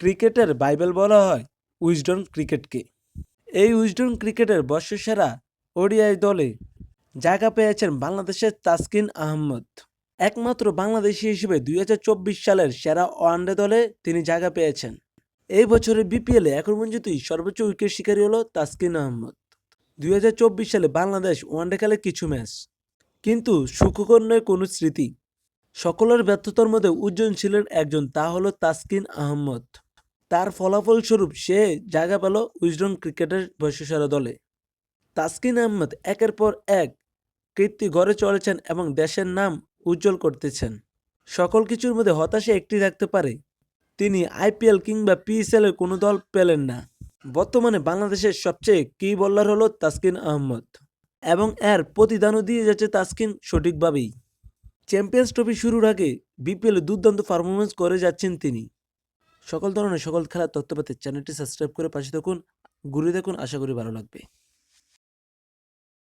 ক্রিকেটের বাইবেল বলা হয় উইজডন ক্রিকেটকে। এই উইজডন ক্রিকেটের বর্ষসেরা ওডিআই দলে জায়গা পেয়েছেন বাংলাদেশের তাসকিন আহমদ। একমাত্র বাংলাদেশি হিসেবে দুই হাজার চব্বিশ সালের সেরা ওয়ানডে দলে তিনি জায়গা পেয়েছেন। এই বছরের বিপিএলে এখন পর্যন্তই সর্বোচ্চ উইকেট শিকারী হলো তাসকিন আহমদ। দুই হাজার চব্বিশ সালে বাংলাদেশ ওয়ানডে খেলে কিছু ম্যাচ, কিন্তু সুখকর নয় কোনো স্মৃতি। সকলের ব্যর্থতার মধ্যে উজ্জ্বল ছিলেন একজন, তা হলো তাসকিন আহমদ। তার ফলাফল স্বরূপ সে জায়গা পেল উইজডন ক্রিকেটের বর্ষসেরা দলে। তাসকিন আহমদ একের পর এক কীর্তি গড়ে চলেছেন এবং দেশের নাম উজ্জ্বল করতেছেন। সকল কিছুর মধ্যে হতাশা একটি থাকতে পারে, তিনি আইপিএল কিংবা পিএসএল এর কোনো দল পেলেন না। বর্তমানে বাংলাদেশের সবচেয়ে কি বলার হলো তাসকিন আহমদ এবং এর প্রতিদানও দিয়ে যাচ্ছে তাসকিন সঠিকভাবেই। চ্যাম্পিয়ন্স ট্রফি শুরুর আগে বিপিএল দুর্দান্ত পারফরমেন্স করে যাচ্ছেন তিনি। সকল ধরনের সকল খেলার তথ্য পেতে চ্যানেলটি সাবস্ক্রাইব করে পাশে থাকুন। ঘুরে দেখুন আশা করি ভালো লাগবে।